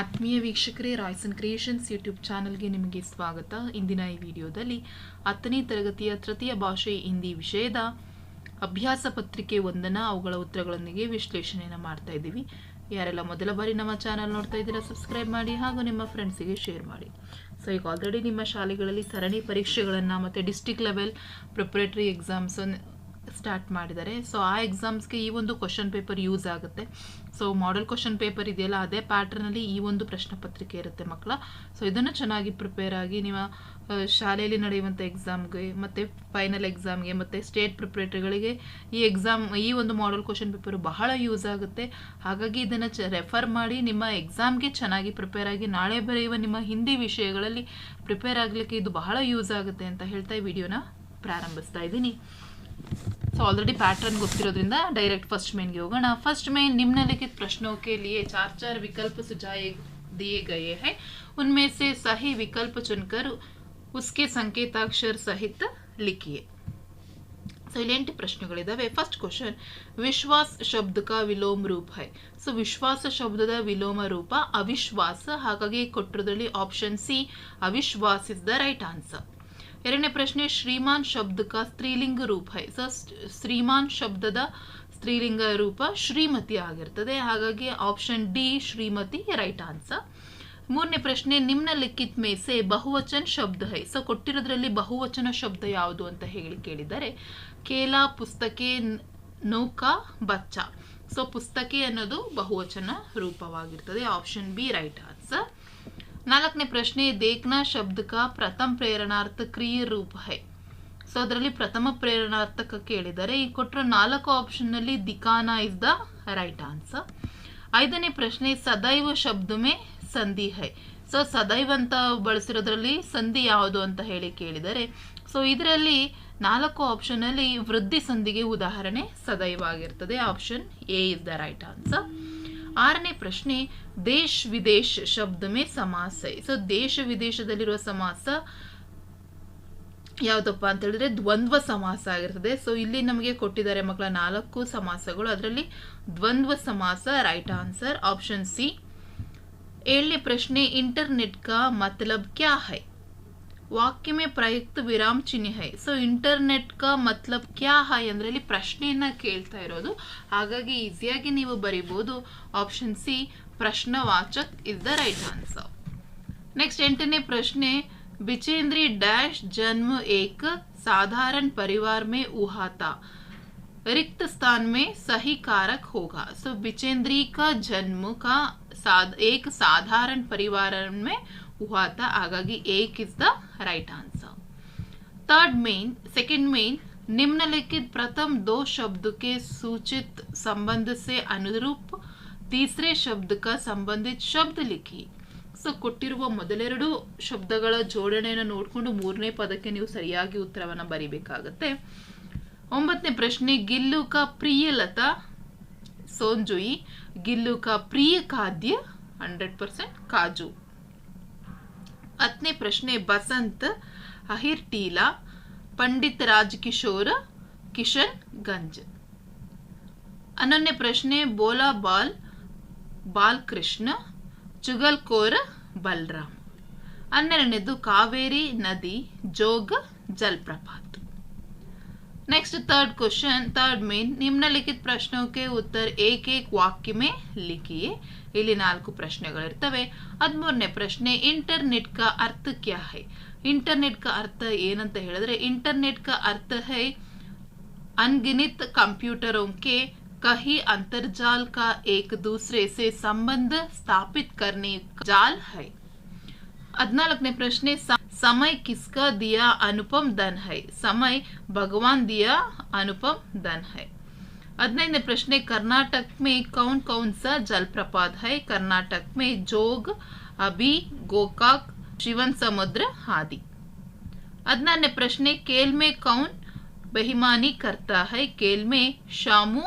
ಆತ್ಮೀಯ ವೀಕ್ಷಕರೇ, Royson creations YouTube ಚಾನಲ್ಗೆ ನಿಮಗೆ ಸ್ವಾಗತ. ಇಂದಿನ ಈ ವಿಡಿಯೋದಲ್ಲಿ ಹತ್ತನೇ ತರಗತಿಯ ತೃತೀಯ ಭಾಷೆ ಹಿಂದಿ ವಿಷಯದ ಅಭ್ಯಾಸ ಪತ್ರಿಕೆ ಒಂದನ್ನು ಅವುಗಳ ಉತ್ತರಗಳೊಂದಿಗೆ ವಿಶ್ಲೇಷಣೆಯನ್ನು ಮಾಡ್ತಾ ಇದ್ದೀವಿ. ಯಾರೆಲ್ಲ ಮೊದಲ ಬಾರಿ ನಮ್ಮ ಚಾನಲ್ ನೋಡ್ತಾ ಇದ್ದೀರಾ, ಸಬ್ಸ್ಕ್ರೈಬ್ ಮಾಡಿ ಹಾಗೂ ನಿಮ್ಮ ಫ್ರೆಂಡ್ಸಿಗೆ ಶೇರ್ ಮಾಡಿ. ಸೊ ಈಗ ಆಲ್ರೆಡಿ ನಿಮ್ಮ ಶಾಲೆಗಳಲ್ಲಿ ಸರಣಿ ಪರೀಕ್ಷೆಗಳನ್ನು ಮತ್ತು district level preparatory exams start ಮಾಡಿದ್ದಾರೆ. ಸೊ ಆ ಎಕ್ಸಾಮ್ಸ್ಗೆ ಈ ಒಂದು ಕ್ವಶನ್ ಪೇಪರ್ ಯೂಸ್ ಆಗುತ್ತೆ. ಸೊ ಮಾಡೆಲ್ ಕ್ವಶನ್ ಪೇಪರ್ ಇದೆಯಲ್ಲ ಅದೇ ಪ್ಯಾಟ್ರನಲ್ಲಿ ಈ ಒಂದು ಪ್ರಶ್ನೆ ಪತ್ರಿಕೆ ಇರುತ್ತೆ ಮಕ್ಕಳ. ಸೊ ಇದನ್ನು ಚೆನ್ನಾಗಿ ಪ್ರಿಪೇರ್ ಆಗಿ ಆ, ಶಾಲೆಯಲ್ಲಿ ನಡೆಯುವಂಥ ಎಕ್ಸಾಮ್ಗೆ ಮತ್ತು ಫೈನಲ್ ಎಕ್ಸಾಮ್ಗೆ ಮತ್ತು ಸ್ಟೇಟ್ ಪ್ರಿಪ್ರೇಟರ್ಗಳಿಗೆ ಈ ಎಕ್ಸಾಮ್ ಈ ಒಂದು ಮಾಡೆಲ್ ಕ್ವಶನ್ ಪೇಪರ್ ಬಹಳ ಯೂಸ್ ಆಗುತ್ತೆ. ಹಾಗಾಗಿ ಇದನ್ನು ಚ ರೆಫರ್ ಮಾಡಿ ನಿಮ್ಮ ಎಕ್ಸಾಮ್ಗೆ ಚೆನ್ನಾಗಿ ಪ್ರಿಪೇರ್ ಆಗಿ ನಾಳೆ ಬರೆಯುವ ನಿಮ್ಮ ಹಿಂದಿ ವಿಷಯಗಳಲ್ಲಿ ಪ್ರಿಪೇರ್ ಆಗಲಿಕ್ಕೆ ಇದು ಬಹಳ ಯೂಸ್ ಆಗುತ್ತೆ ಅಂತ ಹೇಳ್ತಾ ಈ ವಿಡಿಯೋನ ಪ್ರಾರಂಭಿಸ್ತಾ ಇದ್ದೀನಿ. So already pattern ಗೊತ್ತಿರೋದ್ರಿಂದ direct first main ಗೆ ಹೋಗೋಣ फर्स्ट में निम्नलिखित प्रश्नों के लिए चार चार विकल्प सुझाए दिए गए हैं उनमें से सही विकल्प चुनकर उसके संकेताक्षर सहित लिखिए ಸೊ ಇಲ್ಲಿ ಎಂಟು ಪ್ರಶ್ನೆಗಳಿದಾವೆ ಫಸ್ಟ್ ಕ್ವಶನ್ ವಿಶ್ವಾಸ್ ಶಬ್ದ ಕಾ ವಿಲೋಮ ರೂಪ ಹೈ ಸೊ ವಿಶ್ವಾಸ ಶಬ್ದದ ವಿಲೋಮ ರೂಪ ಅವಿಶ್ವಾಸ ಹಾಗಾಗಿ ಕೊಟ್ಟಿರೋದ್ರಲ್ಲಿ ಆಪ್ಷನ್ ಸಿ ಅವಿಶ್ವಾಸ್ ಇಸ್ ದ ರೈಟ್ ಆನ್ಸರ್ ಎರಡನೇ ಪ್ರಶ್ನೆ, ಶ್ರೀಮಾನ್ ಶಬ್ದಕ ಸ್ತ್ರೀಲಿಂಗ ರೂಪ. ಸೊ, ಶ್ರೀಮಾನ್ ಶಬ್ದದ ಸ್ತ್ರೀಲಿಂಗ ರೂಪ ಶ್ರೀಮತಿ ಆಗಿರ್ತದೆ. ಹಾಗಾಗಿ ಆಪ್ಷನ್ ಡಿ ಶ್ರೀಮತಿ ರೈಟ್ ಆನ್ಸರ್ ಮೂರನೇ ಪ್ರಶ್ನೆ, ನಿಮ್ನಲಿಖಿತ್ ಮೇಸೆ ಬಹುವಚನ ಶಬ್ದ ಹೈ. ಸೊ, ಕೊಟ್ಟಿರೋದ್ರಲ್ಲಿ ಬಹುವಚನ ಶಬ್ದ ಯಾವುದು ಅಂತ ಹೇಳಿ ಕೇಳಿದ್ದಾರೆ ಕೇಲ ಪುಸ್ತಕೆ ನೌಕಾ, ಬಚ್ಚ. ಸೊ, ಪುಸ್ತಕೆ ಅನ್ನೋದು ಬಹುವಚನ ರೂಪವಾಗಿರ್ತದೆ. ಆಪ್ಷನ್ ಬಿ ರೈಟ್ ಆನ್ಸರ್ ನಾಲ್ಕನೇ ಪ್ರಶ್ನೆ ದೇಖ್ನಾ ಶಬ್ದಕ ಪ್ರಥಮ ಪ್ರೇರಣಾರ್ಥ ಕ್ರಿಯೆ ರೂಪ ಹೈ. ಸೊ ಅದರಲ್ಲಿ ಪ್ರಥಮ ಪ್ರೇರಣಾರ್ಥಕ ಕೇಳಿದರೆ, ಈ ಕೊಟ್ಟರೆ ನಾಲ್ಕು ಆಪ್ಷನ್ನಲ್ಲಿ ದಿಕಾನ ಇಸ್ ದ ರೈಟ್ ಆನ್ಸರ್ ಐದನೇ ಪ್ರಶ್ನೆ, ಸದೈವ ಶಬ್ದ ಮೇ ಸಂಧಿ ಹೈ. ಸೊ ಸದೈವ್ ಅಂತ ಬಳಸಿರೋದ್ರಲ್ಲಿ ಸಂಧಿ ಯಾವುದು ಅಂತ ಹೇಳಿ ಕೇಳಿದರೆ ಸೊ ಇದರಲ್ಲಿ ನಾಲ್ಕು ಆಪ್ಷನ್ ಅಲ್ಲಿ ವೃದ್ಧಿ ಸಂಧಿಗೆ ಉದಾಹರಣೆ ಸದೈವ ಆಗಿರ್ತದೆ. Option A is the right answer ಆರನೇ ಪ್ರಶ್ನೆ, ದೇಶ್ ವಿದೇಶ್ ಶಬ್ದ ಮೇ ಸಮಾಸ ಸೊ ದೇಶ ವಿದೇಶದಲ್ಲಿರುವ ಸಮಾಸ ಯಾವುದಪ್ಪ ಅಂತ ಹೇಳಿದ್ರೆ ದ್ವಂದ್ವ ಸಮಾಸ ಆಗಿರ್ತದೆ. ಸೊ ಇಲ್ಲಿ ನಮಗೆ ಕೊಟ್ಟಿದ್ದಾರೆ ಮಕ್ಕಳ ನಾಲ್ಕು ಸಮಾಸಗಳು. ಅದರಲ್ಲಿ ದ್ವಂದ್ವ ಸಮಾಸ ರೈಟ್ ಆನ್ಸರ್ ಆಪ್ಷನ್ ಸಿ ಏಳನೇ ಪ್ರಶ್ನೆ ಇಂಟರ್ನೆಟ್ ಕಾ ಮತಲಬ್ ಕ್ಯಾ ಹೈ? ವಾಕ್ಯ में ಪ್ರಯುಕ್ತ ವಿರಾಮ್ ಚಿಹ್ನೆ ಹೈ ಸೊ ಇಂಟರ್ನೆಟ್ ಕ ಮತ್ಲಬ್ ಕ್ಯಾ ಹೈ ಅಂದ್ರೆ ಇಲ್ಲಿ ಪ್ರಶ್ನೆಯನ್ನ ಕೇಳ್ತಾ ಇರೋದು ಹಾಗಾಗಿ ಈಸಿಯಾಗಿ ನೀವು ಬರಿಬಹುದು option C ಪ್ರಶ್ನವಾಚಕ್ is the right answer next ಎಂಟನೇ ಪ್ರಶ್ನೆ बिचेंद्री डैश जन्म एक साधारण परिवार में हुआ था रिक्त स्थान में सही कारक होगा सो बिचेंद्री का जन्म का साध एक साधारण परिवार में हुआ था ಹಾಗಾಗಿ एक is the right answer third main second main निम्नलिखित प्रथम दो शब्द के सूचित संबंध से अनुरूप तीसरे शब्द का संबंधित शब्द लिखी ಸೊ ಕೊಟ್ಟಿರುವ ಮೊದಲೆರಡು ಶಬ್ದಗಳ ಜೋಡಣೆಯನ್ನು ನೋಡಿಕೊಂಡು ಮೂರನೇ ಪದಕ್ಕೆ ನೀವು ಸರಿಯಾಗಿ ಉತ್ತರವನ್ನು ಬರಿಬೇಕಾಗತ್ತೆ ಒಂಬತ್ತನೇ ಪ್ರಶ್ನೆ ಗಿಲ್ಲು ಕಾ ಪ್ರಿಯಲತಾ ಸೋಂಜುಯಿ ಗಿಲ್ಲು ಕಾ ಪ್ರಿಯ ಖಾದ್ಯ ಹಂಡ್ರೆಡ್ ಪರ್ಸೆಂಟ್ ಕಾಜು ಹತ್ತನೇ ಪ್ರಶ್ನೆ, ಬಸಂತ್, ಅಹಿರ್ ಟೀಲಾ, ಪಂಡಿತ್ ರಾಜ್ ಕಿಶೋರ್ ಕಿಶನ್ ಗಂಜ್. ಹನ್ನೊಂದನೇ ಪ್ರಶ್ನೆ, ಬೋಲಾ ಬಾಲ್, ಬಾಲ್ಕೃಷ್ಣ ಚುಗಲ್ ಚುಗಲ್ಕೋರ್, ಬಲರಾಮ್. ಹನ್ನೆರಡನೇದು, ಕಾವೇರಿ ನದಿ, ಜೋಗ, ಜಲಪ್ರಪಾತ್. नेक्स्ट थर्ड क्वेश्चन थर्ड में निम्नलिखित प्रश्नों के उत्तर एक एक वाक्य में लिखिए ಇಲ್ಲಿ ನಾಲ್ಕು ಪ್ರಶ್ನೆಗಳಿರ್ತವೆ ಹದಿಮೂರನೇ ಪ್ರಶ್ನೆ ಇಂಟರ್ನೆಟ್ ಕ ಅರ್ಥ ಕ್ಯಾ ಹೈ ಇಂಟರ್ನೆಟ್ ಕ ಅರ್ಥ ಏನಂತ ಹೇಳಿದ್ರೆ ಇಂಟರ್ನೆಟ್ ಕ ಅರ್ಥ ಹೈ अनगिनत कंप्यूटरों के कहीं अंतरजाल का एक दूसरे से संबंध स्थापित करने का जाल है ಹದಿನಾಲ್ಕನೇ ಪ್ರಶ್ನೆ समय किसका दिया अनुपम धन है? समय भगवान दिया अनुपम धन है। ಹದಿನೈದನೇ ಪ್ರಶ್ನೆ कर्नाटक में कौन कौन सा जलप्रपात है? कर्नाटक में जोग, अभी, गोकाक, शिवन समुद्र आदि। हदिनारने प्रश्ने केल में कौन बहिमानी करता है? केल में शामू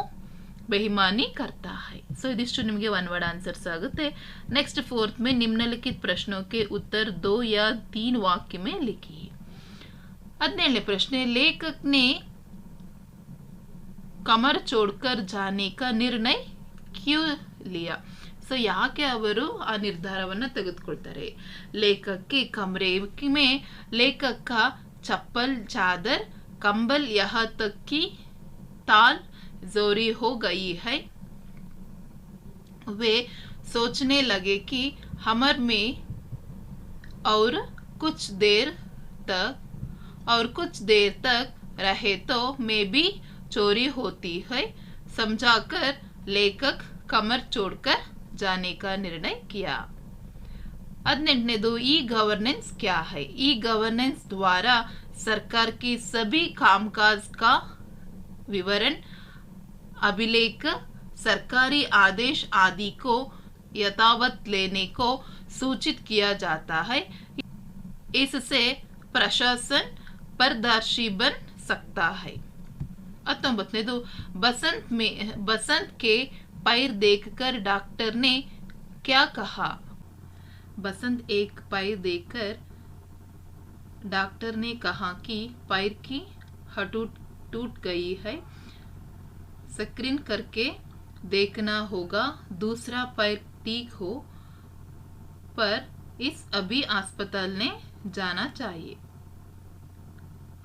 बेहिमानी करता है ಸೊ ಇದಿಷ್ಟು ನಿಮಗೆ ಒನ್ ವರ್ಡ್ ಆನ್ಸರ್ಸ್ ಆಗುತ್ತೆ ನೆಕ್ಸ್ಟ್ ಫೋರ್ತ್ ಮೇ ನಿಮ್ನಲಿಖಿತ ಪ್ರಶ್ನೋಕ್ಕೆ ಉತ್ತರ ದೋ ಯಾ ತೀನ್ ವಾಕ್ಯ ಮೇ ಲಿಖಿ ಹದಿನೇಳನೇ ಪ್ರಶ್ನೆ ಲೇಖಕನೇ ಕಮರ್ ಚೋಡ್ಕರ್ ಜಾನೆ ಕಾ ನಿರ್ಣಯ ಕ್ಯೂ ಲಿಯಾ ಸೊ ಯಾಕೆ ಅವರು ಆ ನಿರ್ಧಾರವನ್ನು ತೆಗೆದುಕೊಳ್ತಾರೆ ಲೇಖಕ್ಕೆ ಕಮರೆ ಮೇ ಲೇಖಕ ಚಪ್ಪಲ್ ಚಾದರ್ ಕಂಬಲ್ ಯಹ ತಕ್ಕಿ ತಾಲ್ जोरी हो गई है। वे सोचने लगे कि हमर में और कुछ देर तक, और कुछ देर तक रहे तो मैं भी चोरी होती है, समझाकर लेखक कमर छोड़कर जाने का निर्णय किया। हदिनेंटनेದು ई गवर्नेंस क्या है? ई गवर्नेंस द्वारा सरकार की सभी कामकाज का विवरण अभिलेख, सरकारी आदेश आदि को यथावत लेने को सूचित किया जाता है। इससे प्रशासन पारदर्शी बन सकता है। हतोबतने दो, बसंत में, बसंत के पैर देखकर डॉक्टर ने क्या कहा? बसंत एक पैर देखकर डॉक्टर ने कहा कि पैर की हटूट टूट गई है। स्क्रीन करके देखना होगा। दूसरा पैर ठीक हो, पर इस अभी अस्पताल ने जाना चाहिए।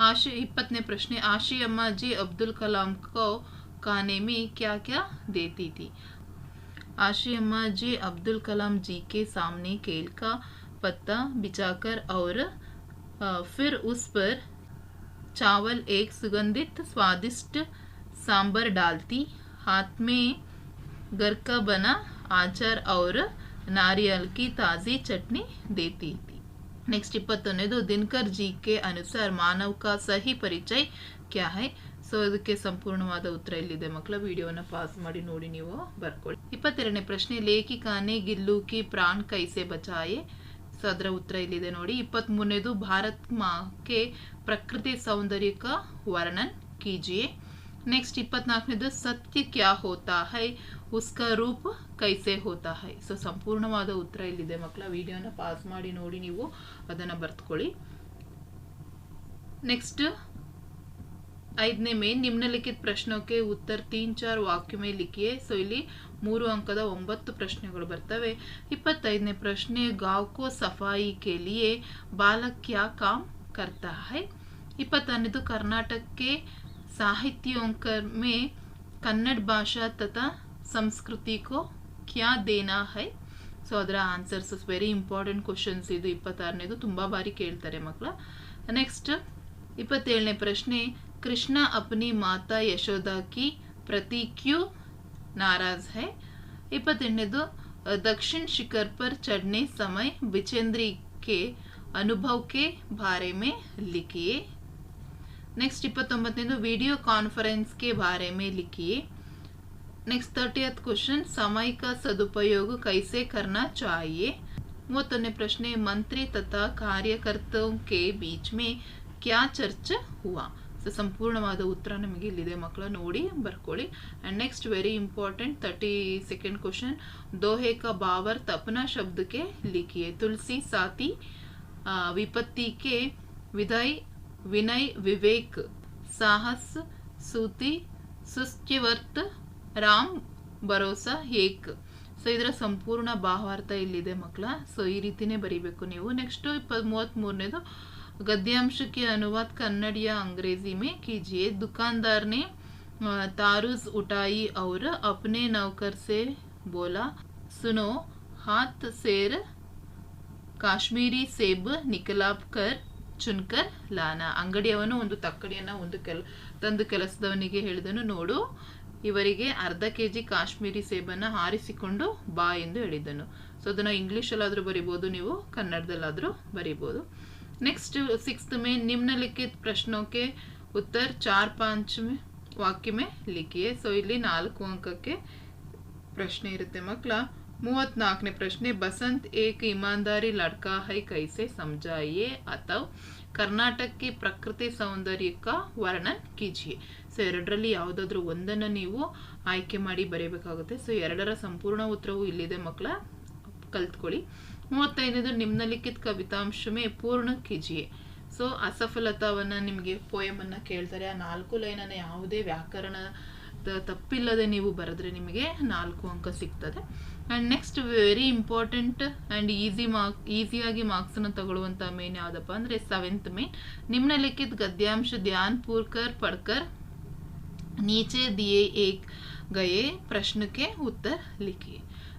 आशी इपतने प्रश्न, आशी अम्मा जी अब्दुल कलाम को खाने में क्या क्या देती थी? आशी अम्मा जी अब्दुल कलाम जी के सामने केल का पत्ता बिछाकर और फिर उस पर चावल एक सुगंधित, स्वादिष्ट सांबर डालती हाथ में घर का बना आचार और नारियल की ताज़ी चटनी देती थी नेक्स्ट ಇಪ್ಪತ್ತೊಂದನೇದು ದಿನಕರ್ ಜಿ ಕೆ ಅನುಸಾರ ಮಾನವ್ ಕಾ ಸಹಿ ಪರಿಚಯ ಕ್ಯಾ ಹೈ ಸೊ ಇದಕ್ಕೆ ಸಂಪೂರ್ಣವಾದ ಉತ್ತರ ಇಲ್ಲಿದೆ ಮಕ್ಕಳ ವಿಡಿಯೋನ ಪಾಸ್ ಮಾಡಿ ನೋಡಿ ನೀವು ಬರ್ಕೊಳ್ಳಿ ಇಪ್ಪತ್ತೆರಡನೇ ಪ್ರಶ್ನೆ ಲೇಖಿಕಾನೆ ಗಿಲ್ಲು ಕಿ ಪ್ರಾಣ್ ಕೈಸೆ ಬಚಾಯೆ ಸೊ ಅದರ ಉತ್ತರ ಇಲ್ಲಿದೆ ನೋಡಿ ಇಪ್ಪತ್ತ್ ಮೂರನೇದು ಭಾರತ್ ಮಾಕೆ ಪ್ರಕೃತಿ ಸೌಂದರ್ಯ ಕಾ ವರ್ಣನ್ ಕೀಜಿಯೆ ನೆಕ್ಸ್ಟ್ ಇಪ್ಪತ್ನಾಲ್ಕನೇದು ಸತ್ಯ ಕ್ಯಾ ಹೋತಾ ಹೈ? ಉಸ್ಕ ರೂಪ ಕೈಸೆ ಹೋತಾ ಹೈ? ಸೊ ಸಂಪೂರ್ಣವಾದ ಉತ್ತರ ಇಲ್ಲಿದೆ ಮಕ್ಕಳ. ವಿಡಿಯೋನ ಪಾಸ್ ಮಾಡಿ, ನೋಡಿ ನೀವು ಅದನ್ನು ಬರ್ತ್ಕೊಳ್ಳಿ. ನೆಕ್ಸ್ಟ್ ಐದನೇ ಮೇ, ನಿಮ್ನಲಿಖಿತ ಪ್ರಶ್ನೋಕೆ ಉತ್ತರ ತೀನ್ ಚಾರ್ ವಾಕ್ಯ ಮೇ ಲಿಖಿಯೇ. ಸೊ ಇಲ್ಲಿ ಮೂರು ಅಂಕದ ಒಂಬತ್ತು ಪ್ರಶ್ನೆಗಳು ಬರ್ತವೆ. ಇಪ್ಪತ್ತೈದನೇ ಪ್ರಶ್ನೆ, ಗಾವ್ಕೋ ಸಫಾಯಿ ಕೇಳಿಯೇ ಬಾಲಕ್ಯಾ ಬಾಲಕ್ ಕ್ಯಾ ಕಾಮ್ ಕರ್ತಾ ಹೈ? ಇಪ್ಪತ್ತನೇದು ಕರ್ನಾಟಕಕ್ಕೆ साहित्योंकर में कन्नड़ भाषा तथा संस्कृति को क्या देना है ಸೊ ಅದರ ಆನ್ಸರ್ಸ್ ವೆರಿ ಇಂಪಾರ್ಟೆಂಟ್ ಕ್ವಶನ್ಸ್ ಇದು ಇಪ್ಪತ್ತಾರನೇದು ತುಂಬ ಬಾರಿ ಕೇಳ್ತಾರೆ ಮಕ್ಕಳ ನೆಕ್ಸ್ಟ್ ಇಪ್ಪತ್ತೇಳನೇ ಪ್ರಶ್ನೆ ಕೃಷ್ಣ ಅಪ್ನಿ ಮಾತಾ ಯಶೋದಾ ಕಿ ಪ್ರತಿ ಕ್ಯೂ ನಾರಾಜ್ है ಇಪ್ಪತ್ತೆಂಟನೇದು दक्षिण शिखर पर चढ़ने समय बिचेंद्री के अनुभव के बारे में लिखिए नेक्स्ट इपत् वीडियो कॉन्फरे बारे में लिखी। नेक्स्ट थर्टियत् क्वेश्चन समय का सदुपयोग कैसे करना चाहिए? मूवे प्रश्ने मंत्री तथा कार्यकर्तों के बीच में क्या चर्चा हुआ? सो संपूर्ण उत्तर नमी मकल नोड़ी बरकोली and next very important thirty second question दोहे का बावर तपना शब्द के लिखिए तुलसी साथी विपत्ति के विधाई विनय विवेक साहस सूति सुस्त्यवर्त ರಾಮ್ ಭರೋಸಾ ಏಕ್ ಸೊ ಇದರ ಸಂಪೂರ್ಣ ಭಾವಾರ್ಥ ಇಲ್ಲಿದೆ ಮಕ್ಕಳ ಸೊ ಈ ರೀತಿನೇ ಬರೀಬೇಕು ನೀವು ನೆಕ್ಸ್ಟ್ ಇಪ್ಪತ್ ಮೂವತ್ತ್ಮೂರನೇದು गद्यांश के अनुवाद कन्नड़ या अंग्रेजी में कीजिए दुकानदार ने अ, तारुज उठाई और अपने नौकर से बोला सुनो हाथ सेर ಕಾಶ್ಮೀರಿ ಸೇಬ್ ನಿಕಲಾಬ್ ಕರ್ ಚುನ್ಕರ್, ಲಾನಾ ಅಂಗಡಿಯವನು ಒಂದು ತಕ್ಕಡಿಯನ್ನ ಒಂದು ಕೆಲ, ತಂದು ಕೆಲಸದವನಿಗೆ ಹೇಳಿದನು, ನೋಡು, ಇವರಿಗೆ ಅರ್ಧ ಕೆ ಜಿ ಕಾಶ್ಮೀರಿ ಸೇಬನ್ನು ಹಾರಿಸಿಕೊಂಡು ಬಾ ಎಂದು ಹೇಳಿದನು ಸೊ ಅದನ್ನು ಇಂಗ್ಲೀಷಲ್ಲಾದರೂ ಬರಿಬೋದು ನೀವು, ಕನ್ನಡದಲ್ಲಾದರೂ ಬರಿಬೋದು. ನೆಕ್ಸ್ಟ್ ಸಿಕ್ಸ್ತ್ ಮೇ, ನಿಮ್ನಲಿಖಿತ ಪ್ರಶ್ನೋಕೆ ಉತ್ತರ, ಚಾರ್ ಪಾಂಚ್ ವಾಕ್ಯಮೆ ಲಿಖಿಯೇ. ಸೊ ಇಲ್ಲಿ ನಾಲ್ಕು ಅಂಕಕ್ಕೆ ಪ್ರಶ್ನೆ ಇರುತ್ತೆ ಮಕ್ಕಳ. ಮೂವತ್ನಾಲ್ಕನೇ ಪ್ರಶ್ನೆ, ಬಸಂತ್ ಏಕ್ ಇಮಾನ್ದಾರಿ ಲಡ್ಕಾ ಹೈ ಕೈಸೆ ಸಮಜಾಯಿಯೇ ಅಥವಾ ಕರ್ನಾಟಕಕ್ಕೆ ಪ್ರಕೃತಿ ಸೌಂದರ್ಯಕ್ಕ ವರ್ಣನ್ ಕಿಜಿ ಸೊ, ಎರಡರಲ್ಲಿ ಯಾವುದಾದ್ರೂ ಒಂದನ್ನು ನೀವು ಆಯ್ಕೆ ಮಾಡಿ ಬರೀಬೇಕಾಗುತ್ತೆ. ಸೊ, ಎರಡರ ಸಂಪೂರ್ಣ ಉತ್ತರವು ಇಲ್ಲಿದೆ ಮಕ್ಕಳ. ಕಲ್ತ್ಕೊಳ್ಳಿ. ಮೂವತ್ತೈದನೇದು, ನಿಮ್ನಲಿಖಿತ ಕವಿತಾಂಶಮೇ ಪೂರ್ಣ ಕಿಜಿ ಸೊ, ಅಸಫಲತಾವನ್ನ ನಿಮಗೆ ಪೋಯಮನ್ನು ಕೇಳ್ತಾರೆ. ಆ ನಾಲ್ಕು ಲೈನನ್ನು ಯಾವುದೇ ವ್ಯಾಕರಣ ತಪ್ಪಿಲ್ಲದೆ ನೀವು ಬರೆದ್ರೆ ನಿಮಗೆ ನಾಲ್ಕು ಅಂಕ ಸಿಗ್ತದೆ. And next very important and easy mark ಈಸಿಯಾಗಿ ಮಾರ್ಕ್ಸನ್ನು ತಗೊಳ್ಳುವಂಥ ಮೇನ್ ಯಾವುದಪ್ಪ ಅಂದರೆ ಸೆವೆಂತ್ ಮೇನ್ ನಿಮ್ನಲಿಖಿತ ಗದ್ಯಾಂಶ ಧ್ಯಾನ್, ಪೂರ್ಕರ್, ಪಡ್ಕರ್, ನೀಚೆ, ದಿಯೇ, ಏಕ್, ಗಯೆ, ಪ್ರಶ್ನಕ್ಕೆ ಉತ್ತರ ಲಿಖಿ.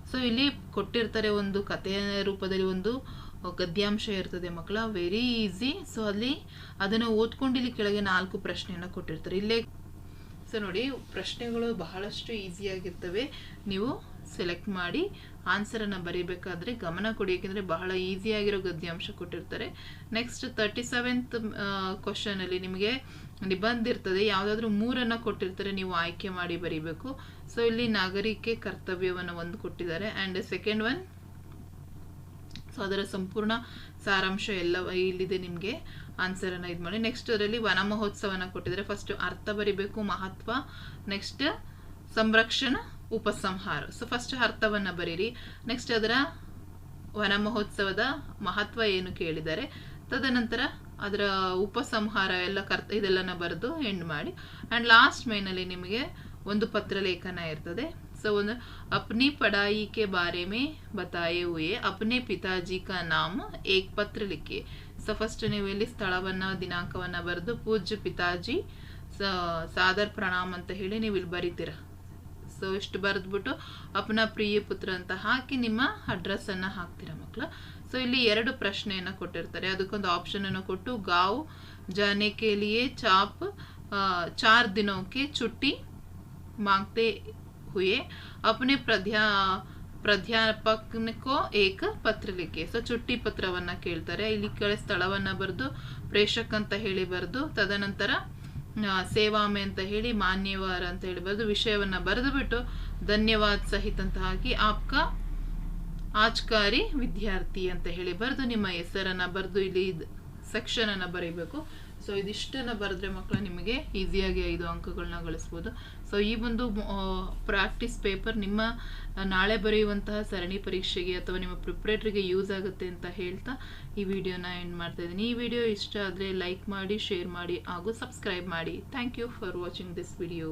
ಸೊ ಇಲ್ಲಿ ಕೊಟ್ಟಿರ್ತಾರೆ ಒಂದು ಕಥೆಯ ರೂಪದಲ್ಲಿ ಒಂದು ಗದ್ಯಾಂಶ ಇರ್ತದೆ ಮಕ್ಕಳ. ವೆರಿ ಈಸಿ ಸೊ ಅಲ್ಲಿ ಅದನ್ನು ಓದ್ಕೊಂಡು ಇಲ್ಲಿ ಕೆಳಗೆ ನಾಲ್ಕು ಪ್ರಶ್ನೆಯನ್ನು ಕೊಟ್ಟಿರ್ತಾರೆ. ಇಲ್ಲೇ ಸೊ ನೋಡಿ, ಪ್ರಶ್ನೆಗಳು ಬಹಳಷ್ಟು ಈಸಿಯಾಗಿರ್ತವೆ ನೀವು ಸೆಲೆಕ್ಟ್ ಮಾಡಿ ಆನ್ಸರನ್ನು ಬರೀಬೇಕಾದ್ರೆ ಗಮನ ಕೊಡಿ ಏಕೆಂದರೆ ಬಹಳ ಈಸಿಯಾಗಿರೋ ಗದ್ಯಾಂಶ ಕೊಟ್ಟಿರ್ತಾರೆ. ನೆಕ್ಸ್ಟ್ ತರ್ಟಿ ಸೆವೆಂತ್ ಕ್ವಶನಲ್ಲಿ ನಿಮಗೆ ನಿಬಂಧ ಇರ್ತದೆ ಯಾವುದಾದ್ರೂ ಮೂರನ್ನು ಕೊಟ್ಟಿರ್ತಾರೆ, ನೀವು ಆಯ್ಕೆ ಮಾಡಿ ಬರೀಬೇಕು. ಸೊ ಇಲ್ಲಿ ನಾಗರಿಕೆ ಕರ್ತವ್ಯವನ್ನು ಒಂದು ಕೊಟ್ಟಿದ್ದಾರೆ. ಆ್ಯಂಡ್ ಸೆಕೆಂಡ್ ಒನ್ ಸೊ ಅದರ ಸಂಪೂರ್ಣ ಸಾರಾಂಶ ಎಲ್ಲ ಇಲ್ಲಿದೆ ನಿಮಗೆ ಆನ್ಸರನ್ನು ಇದು ಮಾಡಿ. ನೆಕ್ಸ್ಟ್ ಅದರಲ್ಲಿ ವನ ಮಹೋತ್ಸವನ ಕೊಟ್ಟಿದ್ದಾರೆ. ಫಸ್ಟ್ ಅರ್ಥ ಬರಿಬೇಕು, ಮಹತ್ವ. ನೆಕ್ಸ್ಟ್ ಸಂರಕ್ಷಣಾ. ಉಪಸಂಹಾರ. ಸೊ ಫಸ್ಟ್ ಅರ್ಥವನ್ನು ಬರೀರಿ. ನೆಕ್ಸ್ಟ್ ಅದರ ವನ ಮಹೋತ್ಸವದ ಮಹತ್ವ ಏನು ಕೇಳಿದ್ದಾರೆ ತದನಂತರ ಅದರ ಉಪಸಂಹಾರ ಎಲ್ಲ ಕರ್ತ, ಇದೆಲ್ಲನ ಬರೆದು ಎಂಡ್ ಮಾಡಿ. ಆ್ಯಂಡ್ ಲಾಸ್ಟ್ ಮೈನಲ್ಲಿ ನಿಮಗೆ ಒಂದು ಪತ್ರ ಲೇಖನ ಇರ್ತದೆ. ಸೊ ಒಂದು ಅಪ್ನಿ ಪಡಾಯಿಕೆ ಬಾರೆ ಮೇ ಬತಾಯೆ ಹುಯೆ, ಅಪ್ನೆ ಪಿತಾಜಿ ಕ ನಾಮ ಏಕ್ ಪತ್ರ ಲಿಖಿ. ಸೊ ಫಸ್ಟ್ ನೀವು ಇಲ್ಲಿ ಸ್ಥಳವನ್ನು, ದಿನಾಂಕವನ್ನು ಬರೆದು ಪೂಜ್ಯ ಪಿತಾಜಿ ಸಾದರ್ ಪ್ರಣಾಮ್ ಅಂತ ಹೇಳಿ ನೀವು ಇಲ್ಲಿ ಬರೀತೀರ. ಸೊ ಇಷ್ಟು ಬರೆದ್ಬಿಟ್ಟು ಅಪ್ನ ಪ್ರಿಯ ಪುತ್ರ ಅಂತ ಹಾಕಿ ನಿಮ್ಮ ಅಡ್ರೆಸ್ಸನ್ನು ಹಾಕ್ತೀರಾ ಮಕ್ಕಳು ಸೊ ಇಲ್ಲಿ ಎರಡು ಪ್ರಶ್ನೆಯನ್ನು ಕೊಟ್ಟಿರ್ತಾರೆ. ಅದಕ್ಕೊಂದು ಆಪ್ಷನನ್ನು ಕೊಟ್ಟು ಗಾವ್, ಜಾನೆ ಕೇಲಿಯೇ ಲಿಯೆ ಚಾಪ್ ಚಾರ್ ದಿನಕ್ಕೆ ಚುಟ್ಟಿ, ಮಾಂಗ್ತೆ ಹುಯೆ, ಅಪ್ನೆ ಪ್ರಧ್ಯಾ ಪ್ರಾಧ್ಯಾಪಕನಿಕೋ ಏಕ ಪತ್ರ ಲಿಖಿ ಸೊ ಚುಟ್ಟಿ ಪತ್ರವನ್ನ ಕೇಳ್ತಾರೆ. ಇಲ್ಲಿ ಕೆಳ ಸ್ಥಳವನ್ನ ಬರೆದು ಪ್ರೇಷಕ್ ಅಂತ ಹೇಳಿ ಬರೆದು, ತದನಂತರ ಸೇವಾಮೆ ಅಂತ ಹೇಳಿ ಮಾನ್ಯವಾರ ಅಂತ ಹೇಳಿ ಬರೆದು ವಿಷಯವನ್ನ ಬರೆದು ಬಿಟ್ಟು ಧನ್ಯವಾದ ಸಹಿತ ಅಂತ ಹಾಕಿ ಆಪ್ಕ ಆಚ್ಕಾರಿ ವಿದ್ಯಾರ್ಥಿ ಅಂತ ಹೇಳಿ ಬರೆದು ನಿಮ್ಮ ಹೆಸರನ್ನ ಬರೆದು ಇಲ್ಲಿ ಸೆಕ್ಷನ್ ಅನ್ನ ಬರೀಬೇಕು. ಸೊ ಇದಿಷ್ಟನ್ನು ಬರೆದ್ರೆ ಮಕ್ಕಳು ನಿಮಗೆ ಈಸಿಯಾಗಿ ಐದು ಅಂಕಗಳನ್ನ ಗಳಿಸ್ಬೋದು. ಸೊ ಈ ಒಂದು ಪ್ರಾಕ್ಟೀಸ್ ಪೇಪರ್ ನಿಮ್ಮ ನಾಳೆ ಬರೆಯುವಂತಹ ಸರಣಿ ಪರೀಕ್ಷೆಗೆ ಅಥವಾ ನಿಮ್ಮ ಪ್ರಿಪ್ರೇಟ್ರಿಗೆ ಯೂಸ್ ಆಗುತ್ತೆ ಅಂತ ಹೇಳ್ತಾ ಈ ವಿಡಿಯೋನ ಎಂಡ್ ಮಾಡ್ತಾ ಇದ್ದೀನಿ. ಈ ವಿಡಿಯೋ ಇಷ್ಟ ಆದರೆ ಲೈಕ್ ಮಾಡಿ ಶೇರ್ ಮಾಡಿ ಹಾಗೂ ಸಬ್ಸ್ಕ್ರೈಬ್ ಮಾಡಿ. Thank you for watching this video